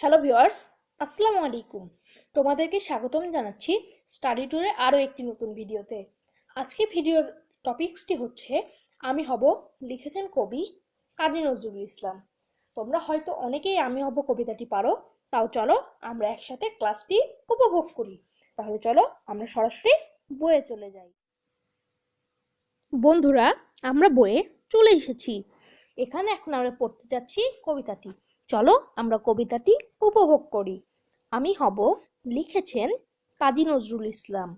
Hello viewers আসসালামু আলাইকুম। তোমাদেরকে স্বাগতম জানাচ্ছি স্টাডি ট্যুরে আরও একটি নতুন ভিডিওতে। আজকে ভিডিওর টপিকসটি হচ্ছে, আমি হব লিখেছেন কবি কাজী নজরুল ইসলাম। তোমরা হয়তো অনেকেই আমি হব কবিতাটি পারো, তাও চলো আমরা একসাথে ক্লাসটি উপভোগ করি। তাহলে চলো আমরা সরাসরি বইয়ে চলে যাই। বন্ধুরা, আমরা বইয়ে চলে এসেছি। এখানে এখন আমরা পড়তে যাচ্ছি কবিতাটি। চলো আমরা কবিতাটি উপভোগ করি। আমি হব, লিখেছেন কাজী নজরুল ইসলাম।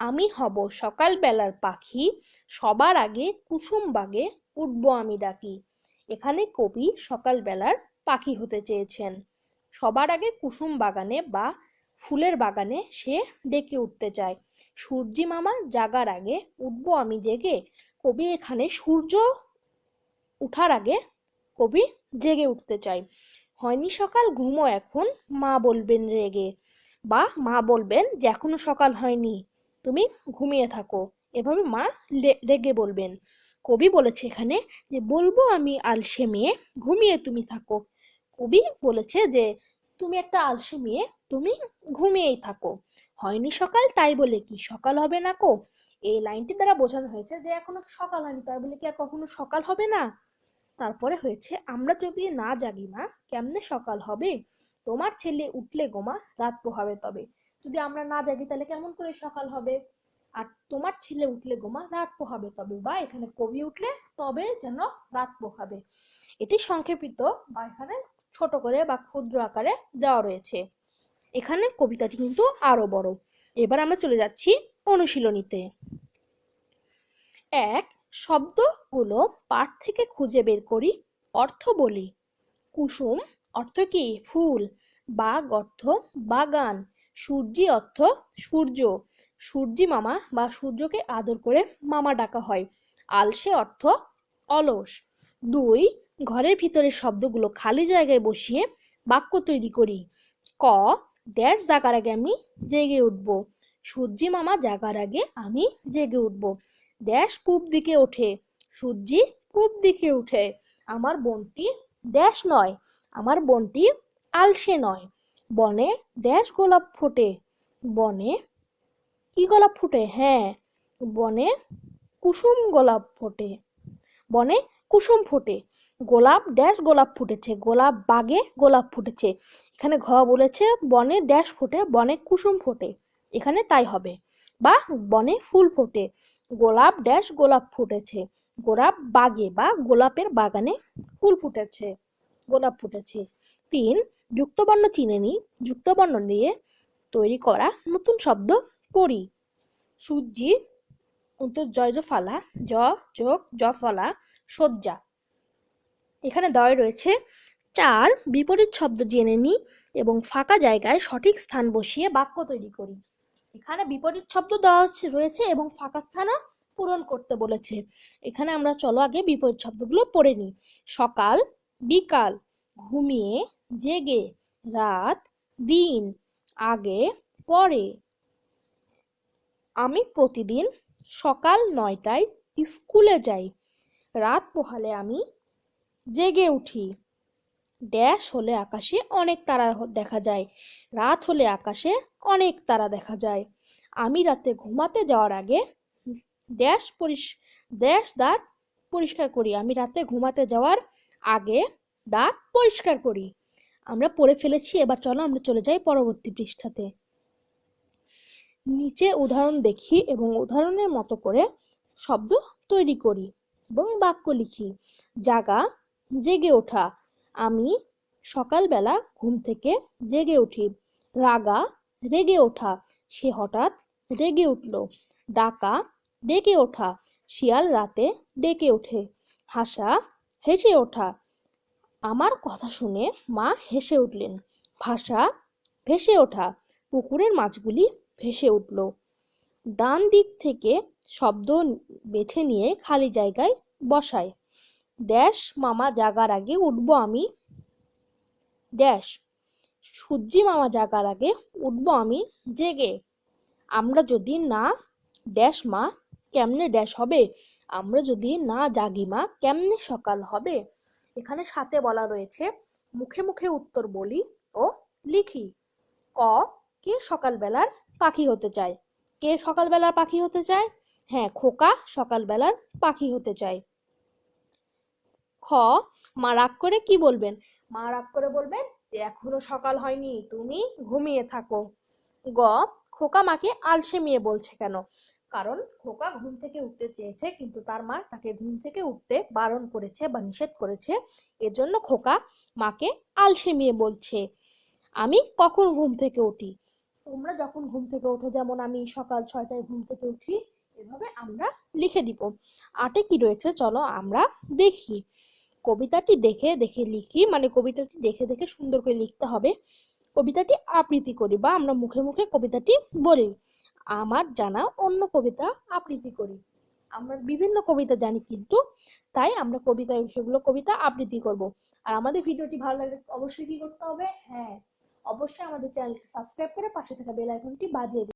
আমি হব সকালবেলার পাখি, সবার আগে কুসুম বাগে উঠবো আমি ডাকি। এখানে কবি সকালবেলার পাখি হতে চেয়েছেন। সবার আগে কুসুম বাগানে বা ফুলের বাগানে সে ডেকে উঠতে চায়। সূর্যি মামা জাগার আগে উঠবো আমি জেগে। কবি এখানে সূর্য উঠার আগে কবি জেগে উঠতে চায়। হয়নি সকাল, ঘুমো এখন, মা বলবেন রেগে। বা মা বলবেন যে, এখনও সকাল হয়নি, তুমি ঘুমিয়ে থাকো। এভাবে মা রেগে বলবেন। কবি বলেছে এখানে যে, বলব আমি আলসে মেয়ে ঘুমিয়ে তুমি থাকো। কবি বলেছে যে, তুমি একটা আলসে মেয়ে তুমি ঘুমিয়েই থাকো। হয়নি সকাল, তাই বলে কি সকাল হবে না কো? এই লাইনটি দ্বারা বোঝানো হয়েছে যে, এখনও সকাল হয়নি, তাই বলে কি আর কখনো সকাল হবে না? তারপরে হয়েছে, আমরা যদি না জাগি মা, কেমনে সকাল হবে? তোমার ছেলে উঠলে গোমা রাত পোহাবে তবে। যদি আমরা না জাগি তাহলে কেমন করে সকাল হবে? আর তোমার ছেলে উঠলে গোমা রাত পোহাবে তবে বা এখানে কবি উঠলে তবে যেন রাত পোহাবে। এটি সংক্ষেপিত বা এখানে ছোট করে বা ক্ষুদ্র আকারে দেওয়া রয়েছে। এখানে কবিতাটি কিন্তু আরও বড়। এবার আমরা চলে যাচ্ছি অনুশীলনীতে। এক শব্দগুলো পাঠ থেকে খুঁজে বের করি, অর্থ বলি। কুসুম অর্থ কি? ফুল। বাগ অর্থ বাগান। সূর্যি অর্থ সূর্য। সূর্যি মামা বা সূর্যকে আদর করে মামা ডাকা হয়। আলসে অর্থ অলস। দুই, ঘরের ভিতরে শব্দগুলো খালি জায়গায় বসিয়ে বাক্য তৈরি করি। ক ড্যাশ জাগার আগে আমি জেগে উঠব। সূর্যি মামা জাগার আগে আমি জেগে উঠব। ড্যাশ পূব দিকে ওঠে, সূর্যি পূব দিকে উঠে। আমার বোনটি ড্যাশ নয়, আমার বোনটি আলসে নয়। বনে ড্যাশ গোলাপ ফোটে। বনে কি গোলাপ ফোটে? হ্যাঁ বনে কুসুম গোলাপ ফোটে। বনে কুসুম ফোটে। গোলাপ ড্যাশ গোলাপ ফুটেছে। গোলাপ বাগে গোলাপ ফুটেছে। এখানে ঘ বলেছে, বনে ড্যাশ ফোটে, বনে কুসুম ফোটে। এখানে তাই হবে। বা বনে ফুল ফোটে। গোলাপ ড্যাশ গোলাপ ফুটেছে। গোলাপ বাগে বা গোলাপের বাগানে ফুল ফুটেছে, গোলাপ ফুটেছে। তিন, যুক্তবর্ণ চিনে নিই যুক্তবর্ণ দিয়ে তৈরি করা নতুন শব্দ পড়ি সূর্যি উত্তর জয় জ জ ফলা সজ্জা এখানে দয় রয়েছে চার, বিপরীত শব্দ জেনে নিই এবং ফাঁকা জায়গায় সঠিক স্থান বসিয়ে বাক্য তৈরি করি। এখানে বিপরীত শব্দ দেওয়া রয়েছে এবং ফাঁকা স্থানও পূরণ করতে বলেছে। এখানে আমরা চলো আগে বিপরীত শব্দগুলো পড়ে নিই। সকাল, বিকাল, ঘুমিয়ে, জেগে, রাত, দিন, আগে, পরে। আমি প্রতিদিন সকাল নয়টায় স্কুলে যাই। রাত পোহালে আমি জেগে উঠি। ড্যাশ হলে আকাশে অনেক তারা দেখা যায়। রাত হলে আকাশে অনেক তারা দেখা যায়। আমি রাতে ঘুমাতে যাওয়ার আগে ড্যাশ পরিস ড্যাশ দাঁত পরিষ্কার করি। আমি রাতে ঘুমাতে যাওয়ার আগে দাঁত পরিষ্কার করি। আমরা পড়ে ফেলেছি, এবার চলো আমরা চলে যাই পরবর্তী পৃষ্ঠাতে। নিচে উদাহরণ দেখি এবং উদাহরণের মতো করে শব্দ তৈরি করি এবং বাক্য লিখি। জাগা, জেগে ওঠা আমি সকালবেলা ঘুম থেকে জেগে উঠি। রাগা রেগে ওঠা। সে হঠাৎ রেগে উঠল। ডাকা ডেকে ওঠা। শিয়াল রাতে ডেকে ওঠে। হাসা হেসে ওঠা। আমার কথা শুনে মা হেসে উঠলেন। ভাষা ভেসে ওঠা। পুকুরের মাছগুলি ভেসে উঠল। ডান দিক থেকে শব্দ বেছে নিয়ে খালি জায়গায় বসায়। ড্যাশ, মামা জাগার আগে উঠব আমি। ড্যাশ সূর্যি মামা জাগার আগে উঠব আমি। জেগে, আমরা যদি না, ড্যাশ মা, কেমনে ড্যাশ হবে? আমরা যদি না জাগি মা, কেমনে সকাল হবে? এখানে সাথে বলা রয়েছে। মুখে মুখে উত্তর বলি ও লিখি। ক, কে সকালবেলার পাখি হতে চায়? কে সকালবেলার পাখি হতে চায়? হ্যাঁ খোকা সকালবেলার পাখি হতে চায়। খ, মা রাগ করে কি বলবেন? মা রাগ করে বলবেন, যে এখনও সকাল হয়নি, তুমি ঘুমিয়ে থাকো। গ, খোকা মাকে আলসে মেয়ে বলছে কেন? কারণ খোকা ঘুম থেকে উঠতে চেয়েছে, কিন্তু তার মা তাকে ঘুম থেকে উঠতে বারণ করেছে বা নিষেধ করেছে। এজন্য খোকা মাকে আলসে মেয়ে বলছে, আমি কখন ঘুম থেকে উঠি? তোমরা যখন ঘুম থেকে ওঠো, যেমন আমি সকাল ছয়টায় ঘুম থেকে উঠি, এভাবে আমরা লিখে দিব। আটে কি রয়েছে? চলো আমরা দেখি। কবিতাটি দেখে দেখে লিখি মানে কবিতাটি দেখে দেখে সুন্দর করে লিখতে হবে। কবিতাটি আবৃত্তি করি বা আমরা মুখে মুখে কবিতাটি বলি। আমার জানা অন্য কবিতা আবৃত্তি করি। আমরা বিভিন্ন কবিতা জানি কিন্তু, তাই আমরা কবিতা সেগুলো কবিতা আবৃত্তি করব। আর আমাদের ভিডিওটি ভালো লাগলে অবশ্যই কি করতে হবে? হ্যাঁ অবশ্যই আমাদের চ্যানেলটি সাবস্ক্রাইব করে পাশে থাকা বেল আইকনটি বাজিয়ে